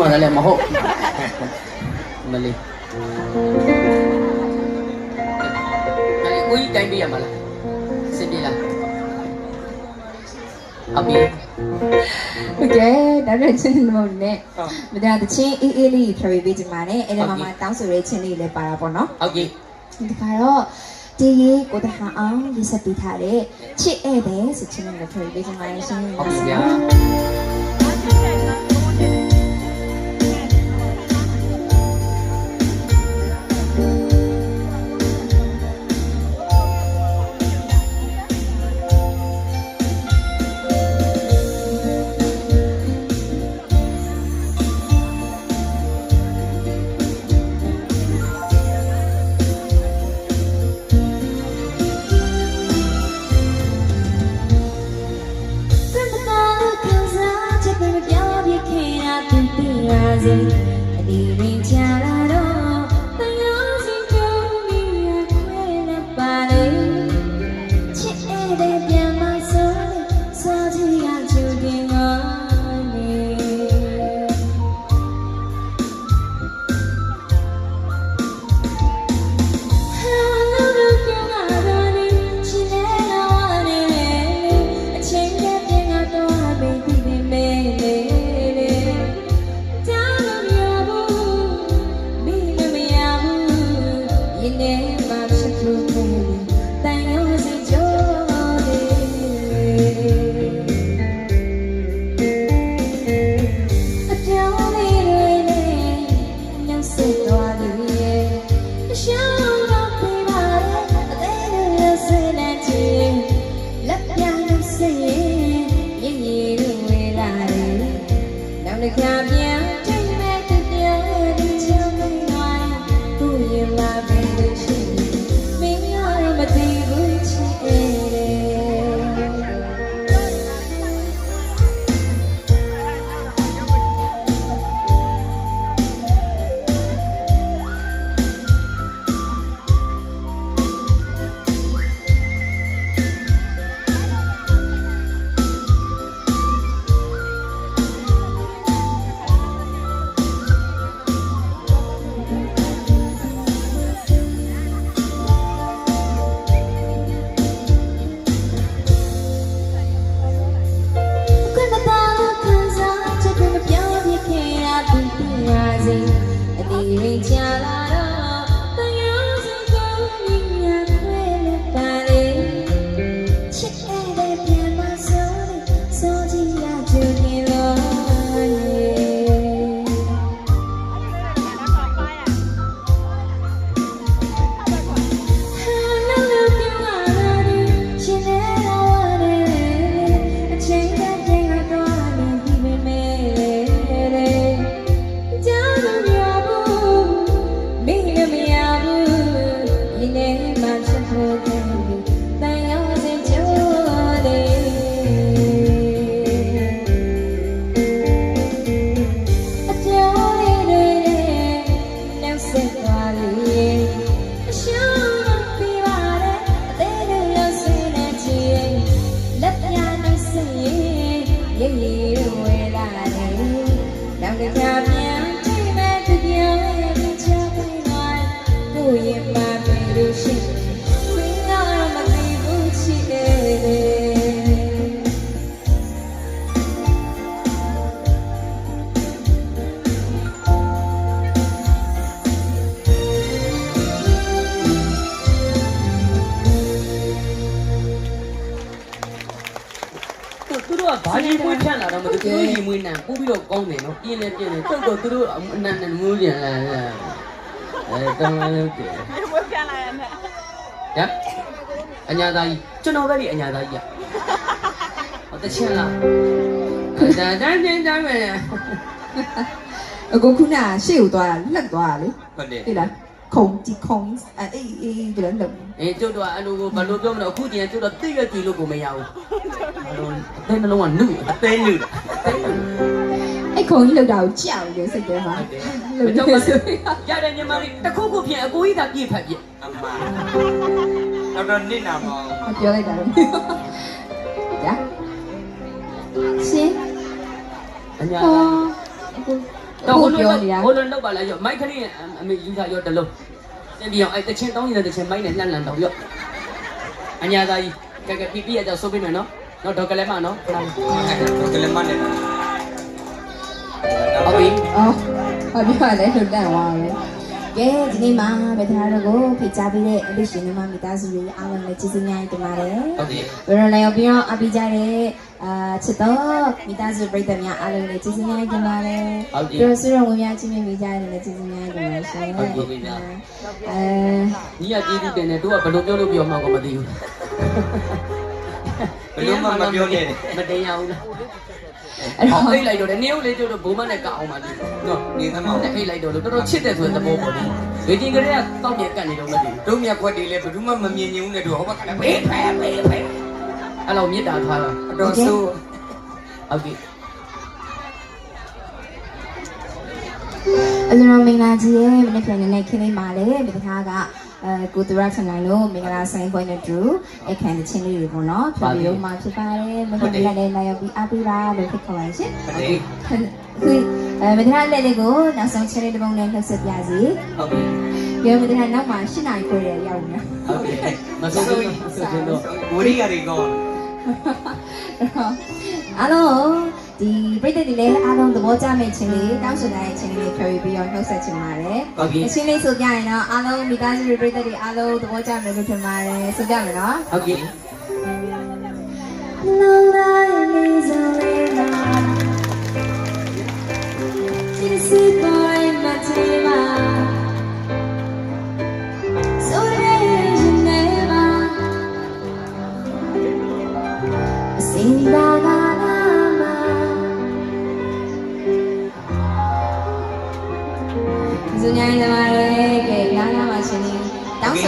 ဟိုလည်းမဟုတ်မလေးအဲ့ကိုကြီးတိုင်းပြရမလားစင်ပြေလားအမေဟုတ်ကဲ့ဒါပေမဲ့ချင်းမုံနဲ့မတရားတချင်းအေးအေးလေးဖြော်ပြပေးကြပါနဲ့အဲ့ဒီမှာမှတောင်းဆိုတဲ့ချင်းလေးလည်းပါတာပေါ့နော်ဟုတ်ကဲ့ဒီခါတော့ဒီရေကိုတဟာအောင်ရေးဆက်ပေးထားတဲ့ချစ်ဧည့်သည်ဆိုချင်းလေးလည်းဖြော်ပြပေးကြပါရဲ့ရှင်ဟုတ်ကဲ့ နော သူတို့ကဘာကြီးမွေးဖြန့်လာတော့မသိဘူးသူတို့ရီမွေးနံပို့ပြီးတော့ကောင်းတယ်နော်ပြင်းလဲပြင်းတယ်တုတ်တော့သူတို့အနန္တမွေးပြန်လာအဲတောင်းလို့တယ်ဘယ်ပြန်လာရနဲ့ဟမ်အညာသားကြီးကျွန်တော်ပဲဒီအညာသားကြီးရဟောတချင်လားဒါတန်းတင်တန်းမယ်အခုခုနရှေ့ကိုသွားတာလက်သွားတာလေဟုတ်တယ်对啦， ခုံတီခုံအေးအေးဒီလိုလုပ်အေးတို့တော့အဲ့လိုကိုဘယ်လိုပြောမလဲအခုကျင်တို့တော့တိရွက်ကြည့်လို့ကိုမရဘူးအသေးနှလုံးကနုအသေးနုအဲ့ခုံကြီးလောက်တာကိုကြောက်တယ်စိတ်ထဲမှာလုပ်တော့ရတဲ့ညီမလေးတခုခုပြန်အကိုကြီးသာပြည့်ဖက်ပြည့်အမှန်တော့တော့နစ်နာမအောင်ပြောလိုက်တာတော့ညာရှင်အညာ တော့ဟိုအခုလိုပြောနေတာဟိုလိုတော့ပါလားရောမိုက်ခလေးအမေယူထားရောတလုံးတင်ပြအောင်အဲ့တချင်းတောင်းနေတဲ့တချင်းမိုက်နဲ့လှန်လှန်တော့ရောအညာသားကြီးကဲကဲပြပြရတော့ဆိုပေးမယ်နော်နော်ဒေါက်ကလေးမနော်ခဏလေးဟုတ်ကဲ့မနဲ့ဟုတ်ပြီအော်ဘာပြောလဲလွတ်တန့်သွားပဲ ကဲဒီနေ့မှာဗဒနာတို့ကိုဖိတ်ကြားပေးတဲ့အလူရှင်တွေမှာမိသားစုတွေအားလုံးလည်းကျေးဇူးများတင်ပါတယ်ဟုတ်ပြီဘယ်လိုလဲပြီးတော့အပိကြတဲ့အာချစ်တော်မိသားစုပြည်သက်များအားလုံးလည်းကျေးဇူးများတင်ပါတယ်ပြီးတော့ဆွေတော်ဝင်များချင်းမြင့်မိကြတယ်လည်းကျေးဇူးများတင်ပါတယ်ရှင်အဲညီကကျေးဇူးတင်တယ်တို့ကဘယ်လိုပြောလို့ပြောမှကိုမသိဘူးဘယ်လိုမှမပြောနဲ့မတင်ရဘူးလား အဲ့အော်တော့အိတ်လိုက်တော့တယ်နေဦးလေးကျတော့ဘုံမနဲ့ကအောင်ပါလိမ့်နော်နေသမောင်းအိတ်လိုက်တော့လို့တော်တော်ချစ်တယ်ဆိုတဲ့သဘောပေါ့လေဝေတင်ကလေးကတောက်ပြက်ကတ်နေတော့မသိဘူးတို့မြတ်ခွက်တွေလည်းဘယ်သူမှမမြင်ညင်ဘူးနဲ့တို့ဟောဘက်ကလည်းဘေးဖဲဘေးဖဲအဲ့လိုမြစ်တာထားတာအတော်ဆိုးဟုတ်ပြီအလုံးမင်္ဂလာကြီးရဲ့မနေ့ကနေ့ခင်းလေးမှာလေဒီခါက အဲကိုတူရက်ဆန်နိုင်လို့မင်္ဂလာဆိုင်ပွဲနဲ့တူအခန်းချင်းလေးတွေပေါ့နော်ဖြစ်ပြီးတော့မှဖြစ်ပါတယ်မနေ့ကလည်းလာရောက်ပြီးအားပေးပါလို့ဖိတ်ခေါ်ပါရှင်ဟုတ်ပြီခုအဲမဒနာလက်လေးကိုနောက်ဆုံးချင်းလေးတစ်ပုံနဲ့နှုတ်ဆက်ပြစီဟုတ်ပြီပြောမဒနာနောက်မှာ၈နိုင်ခွဲရရောက်နေဟုတ်ပြီမဆိုးဘူးမဆိုးဘူးတော့ဝရီယာတွေကောင်းအားလုံး ဒီပြည်သက်တွေလည်းအားလုံးသဘောကျမဲ့ချင်းလေးတောင်းဆိုတဲ့ချင်းလေးဖြေပြီးတော့နှုတ်ဆက်ချင်ပါတယ်ဟုတ်ပြီအချင်းလေးဆိုပြရင်တော့အားလုံးမိသားစုတွေပြည်သက်တွေအားလုံးသဘောကျမယ်လို့ထင်ပါတယ်ဆိုကြမယ်နော်ဟုတ်ပြီ Long life is a river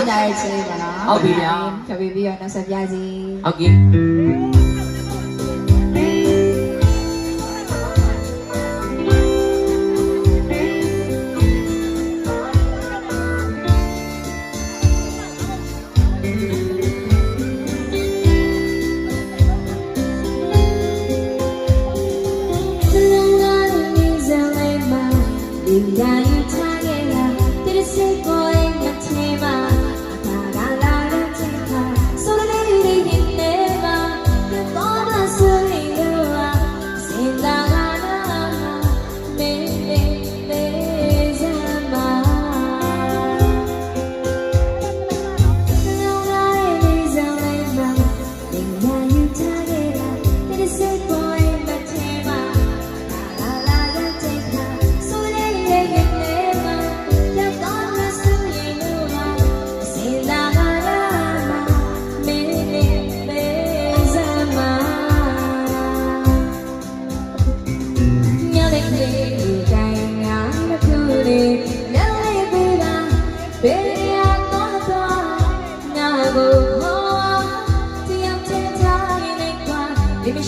တောင်းဆိုကြတဲ့ချင်းလေးပါနော်ဖြေပြီးပြီးတော့နောက်ဆက်ပြစီဟုတ်ပြီည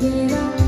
Libera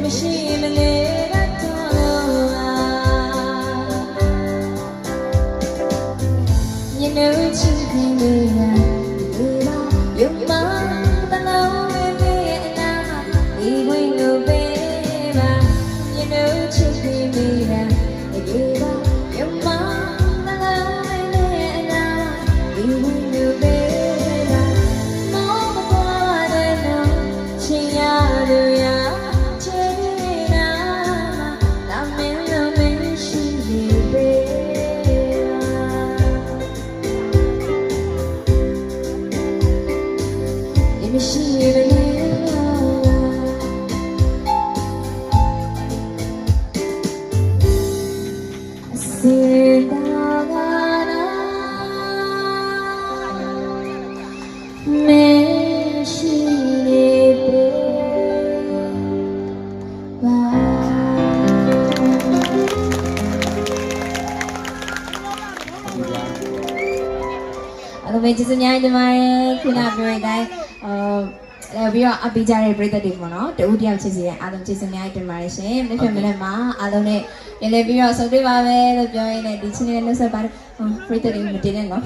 machine Aku medyo sunyay naman, sinabi mo dahil You မရှိရလေစေတာကနာမရှိနေပေပါအဲ့လိုပဲကျေးဇူးများတင်ပါတယ်ခုနပြောတဲ့အတိုင်းအာလည်းပြီးတော့အပိကြတဲ့ပြည်သက်တွေပေါ့နော်တူတယောက်ချစ်စီရဲ့အားလုံးကျေးဇူးများတင်ပါတယ်ရှင်မြစ်ဖက်မနေ့မှာအားလုံးနဲ့လည်းလည်းပြီးတော့ဆုံတွေ့ပါမယ်လို့ပြောရင်းနဲ့ဒီချင်းလေးနဲ့နှုတ်ဆက်ပါတယ်ဟောပြည်သက်တွေမတင်နဲ့နော်